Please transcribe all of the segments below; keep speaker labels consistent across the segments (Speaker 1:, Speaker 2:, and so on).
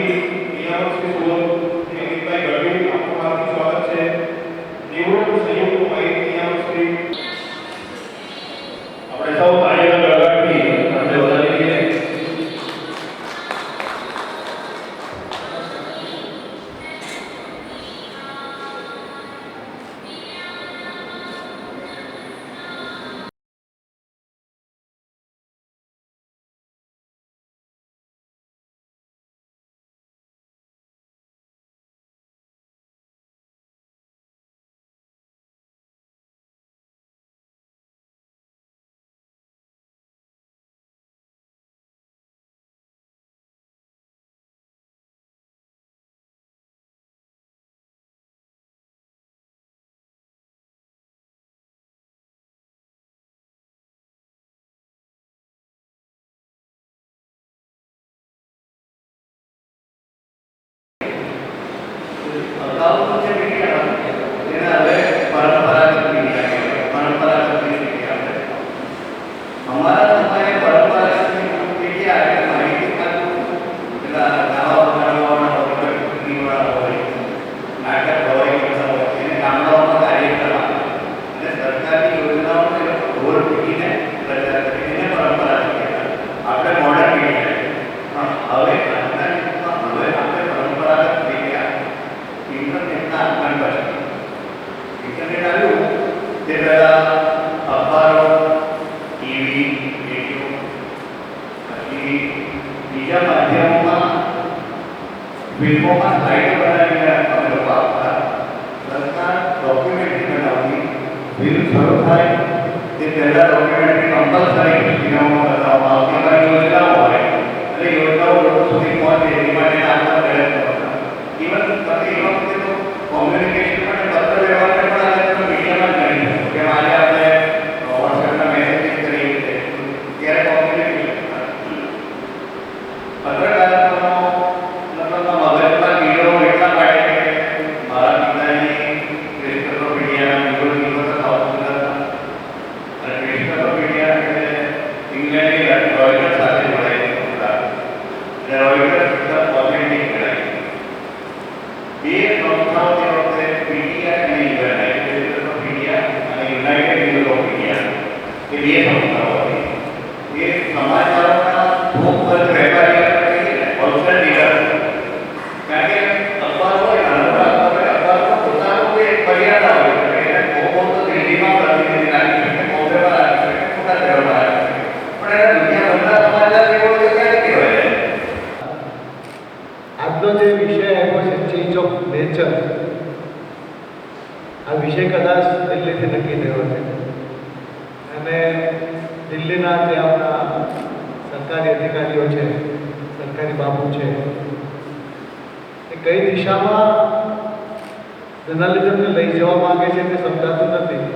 Speaker 1: નિયામક શ્રી સુરત શ્રી અમિતભાઈ ગઢવી આપનું હાર્દિક સ્વાગત છે નિવૃત્ત સંયુક્ત માહિતી નિયામક શ્રી આપણે સૌ તાળીઓના ગળગળાટથી આપણે વધાવી દઈએ
Speaker 2: અગાઉનો જે મીડિયા હતો, એને હવે પરંપરાગત મીડિયા કહેવાય. પરંપરાગત મીડિયા કહેવાય. અમારા સમયે પરંપરાગત મીડિયા એટલે માહિતી ખાતું પેલા ગાવા વગાડવાવાળા હોય, ચૂંટણીવાળા હોય, નાટક હોય, કથા હોય, એને ગામડાઓમાં કાર્યક્રમ આપે. અને સરકારની યોજનાઓનો એ લોકો ઢોલ પીટીને પ્રચાર કરે. એને પરંપરાગત કહેવાય. આપણે મોડર્ન મીડિયા પણ હવે આજના યુગમાં હવે આપણે પરંપરાગત મીડિયા ઇન્ટરનેટના આગમન પછી ઇન્ટરનેટ આવ્યું તે પહેલાં અખબારો ટીવી રેડિયો પછી બીજા માધ્યમોમાં ફિલ્મોમાં સ્લાઇડો બનાવીને અમે લોકો આપતા સરકાર ડોક્યુમેન્ટરી બનાવતી ફિલ્મ શરૂ થાય તે પહેલાં ડોક્યુમેન્ટરી કમ્પલસરી સિનેમામાં બતાવવામાં આવતી અમારી યોજનાઓ હોય એટલે યોજનાઓ લોકો સુધી પહોંચે એ માટે આપણા પ્રયત્નો હતા ઇવન તમે એ વખતે તો કોમ્યુનિકેશન માટે પત્ર વ્યવહારને પણ આજે તમે મીડિયામાં જ ગણી શકો કે આજે આપણે વોટ્સએપના મેસેજ કરીએ છીએ ત્યારે કોમ્યુનિકેશન પત્રકારત્વનો મતલબમાં મગજમાં કીડો એટલા માટે કે મારા પિતાની ક્રિસ્ટોફર મીડિયાના નિવૃત્ત નિવૃત્ત આવતું હતા અને ક્રિસ્ટોફર મીડિયા એટલે ઇંગ્લેન્ડની રોયટર સાથે જોડાયેલું હતા અને રોયટર એ બે એ સમાચારોના
Speaker 3: આજનો જે વિષય આવ્યો છે ચેન્જ ઓફ નેચર આ વિષય કદાચ દિલ્હીથી નક્કી થયો છે અને દિલ્હીના જે આપણા સરકારી અધિકારીઓ છે, સરકારી બાબુ છે, એ કઈ દિશામાં જર્નાલિઝમને લઈ જવા માગે છે તે સમજાતું નથી.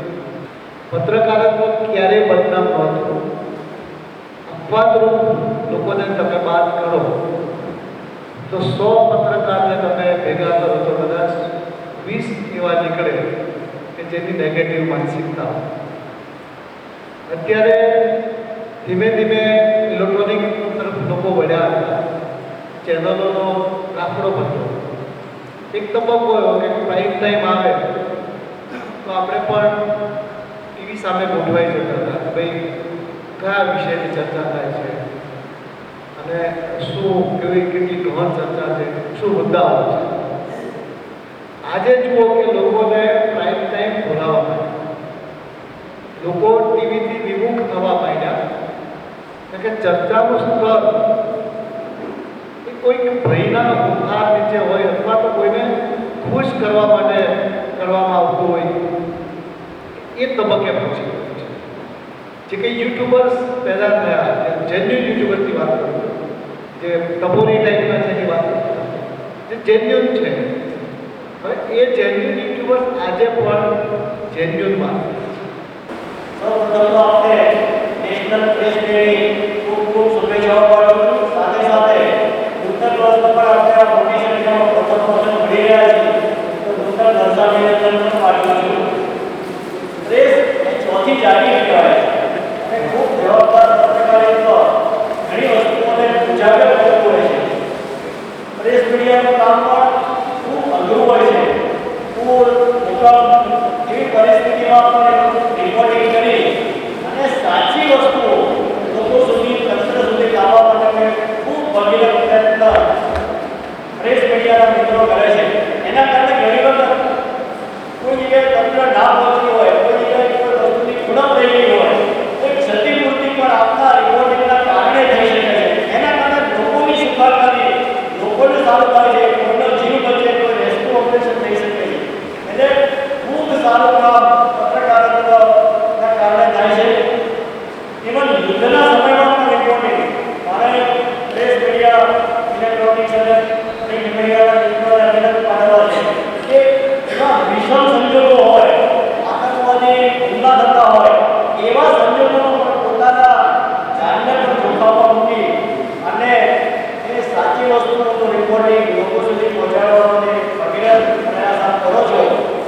Speaker 3: પત્રકારત્વ ક્યારેય બદનામ નહોતું અપવાદરૂપ લોકોને તમે વાત કરો. તો સો પત્રકારને તમે ભેગા કરો તો કદાચ વીસ એવા નીકળે કે જેની નેગેટિવ માનસિકતા. અત્યારે ધીમે ધીમે ઇલેક્ટ્રોનિક તરફ લોકો વળ્યા હતા. ચેનલોનો આંકડો બનતો એક તબક્કો એવો કે પ્રાઇમ ટાઈમ આવે તો આપણે પણ ટીવી સામે ગોઠવાઈ જતા હતા ભાઈ કયા વિષયની ચર્ચા થાય છે? અને શું કેવી કેટલી ગહન ચર્ચા છે? શું મુદ્દાઓ છે? આજે જુઓ કે લોકોને પ્રાઇમ ટાઈમ ભૂલાવા લોકો ટીવીથી વિમુખ થવા માંડ્યા. કે ચર્ચાનું સ્તર એ કોઈક ભયના બુખાર નીચે હોય અથવા તો કોઈને ખુશ કરવા માટે કરવામાં આવતું હોય. એ તબક્કે પહોંચી ગયું છે જે કંઈ યુટ્યુબર્સ પેદા થયા જેન્યુન યુટ્યુબર્સની વાત કરું જે ટપોરી ટાઈપના છે એની વાત જે જેન્યુન છે. હવે એ જેન્યુન યુટ્યુબર્સ આજે પણ જેન્યુન વાત
Speaker 4: તો આપણે નેશનલ પ્રેસ levantar a. তারপরে